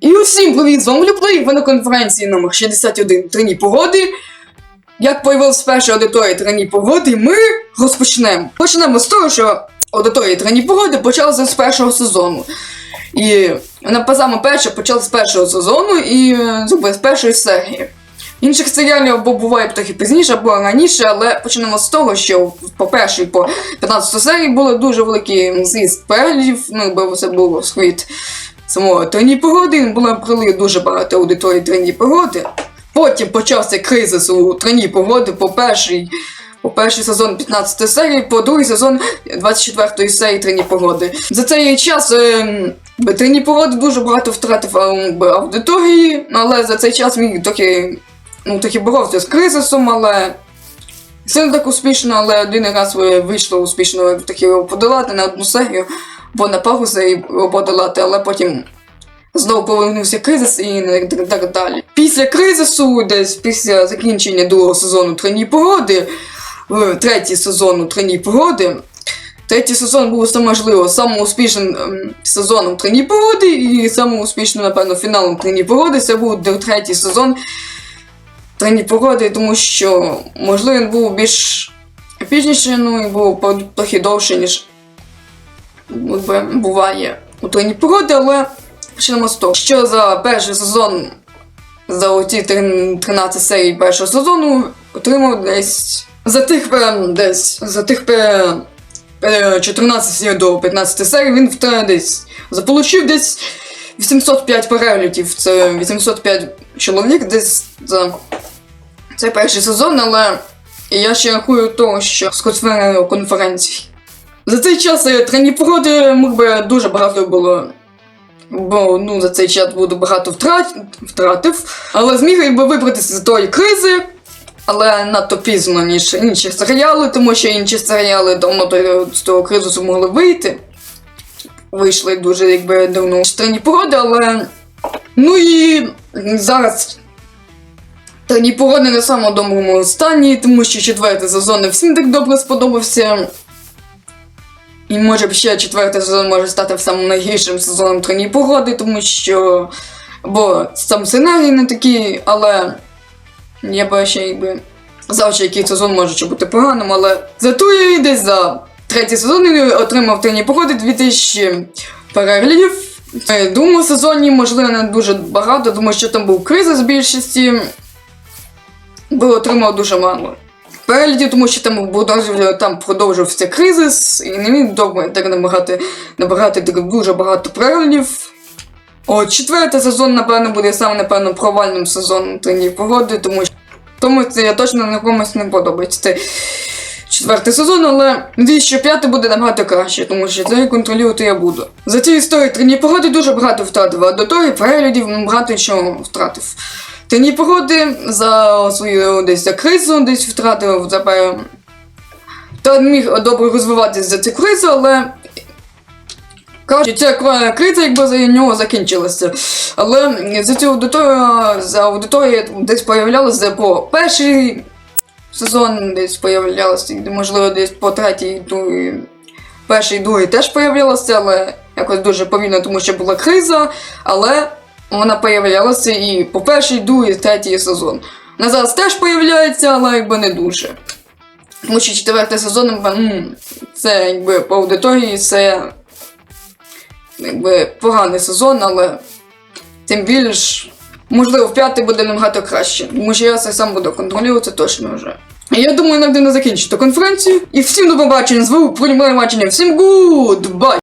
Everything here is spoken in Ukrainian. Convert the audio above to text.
І усім привіт, з вами Люплей, ви на конференції номер 61 Трені погоди. Як появилась перша аудиторія Трені погоди, ми розпочнемо. Почнемо з того, що аудиторія Трені погоди почалася з першого сезону. І вона саме перша почалася з першого сезону і е, зуби, з першої серії. Інших серіалів або буває трохи пізніше, або раніше, але почнемо з того, що по першій, по 15 серії було дуже великий зріст переглядів, ну, бо це було світ самого трені погоди, було прили дуже багато аудиторії трені погоди. Потім почався кризис у трені погоди по перший, по перший сезон 15 серії, по другий сезон 24 серії трені погоди. За цей час е, трені погоди дуже багато втратив е, аудиторії, але за цей час міг трохи, ну, трохи боровся з кризисом, але. Це не так успішно, але один раз вийшло успішно таки його подолати на одну серію, бо на серій його подолати, але потім знову повернувся кризис і так, далі. Після кризису, десь після закінчення другого сезону трені погоди, в третій сезон у трені погоди. Третій сезон був можливо самим успішним ем, сезоном трені погоди, і самим успішним, напевно, фіналом трені погоди. Це був третій сезон трені погоди, тому що, можливо, він був більш епічніший, ну і був трохи довше, ніж буває у трені погоди, але почнемо з того, що за перший сезон, за трин- 13 серій першого сезону, отримав десь за тих десь за тих е, е, 14 до 15 серій він десь заполучив десь 805 переглядів. Це 805 чоловік десь за цей перший сезон, але я ще рахую того, що з конференцій. За цей час е, трені погоди мог би дуже багато було. Бо ну, за цей час буду багато втрат, втратив, але зміг якби вибратися з тої кризи, але надто пізно, ніж інші серіали, тому що інші серіали давно з того кризису могли вийти. Вийшли дуже якби давно трені погоди, але. Ну і зараз Трені погоди не в доброму стані, тому що четвертий сезон не всім так добре сподобався. І може б ще четвертий сезон може стати самим найгіршим сезоном трені погоди, тому що. Бо сам сценарій не такий, але я б ще якби. Завжди який сезон може бути поганим, але зато я десь за третій сезон він отримав трені погоди 2000 переглядів. В другому сезоні, можливо, не дуже багато, тому що там був кризис в більшості. Бо отримав дуже мало. Переглядів, тому що там продовжив, там продовжився кризис, і не міг довго так набагати, набагати дуже багато переглядів. От четвертий сезон, напевно, буде саме, напевно, провальним сезоном тренів погоди, тому що тому це я точно на комусь не подобається. Це четвертий сезон, але надіюсь, що п'ятий буде набагато краще, тому що це контролювати я буду. За ці історії трені погоди дуже багато втратив, а до того переглядів багато чого втратив. Трені погоди за свою десь кризу, десь втратив за Та міг добре розвиватися за цю кризу, але Кажуть, ця криза якби за нього закінчилася. Але за цю аудиторію, за аудиторію десь появлялася по перший сезон, десь появлялася, і, можливо, десь по третій, другий, перший, другий теж появлялася, але якось дуже повільно, тому що була криза, але вона появлялася і по перший, другий, третій сезон. На зараз теж появляється, але якби не дуже. Тому що четвертий сезон, це якби по аудиторії, це якби поганий сезон, але тим більш, можливо, в п'ятий буде набагато краще. Тому що я це сам буду контролювати точно вже. Я думаю, нам не закінчити конференцію. І всім до побачення, з вами бачення. Всім гудбай!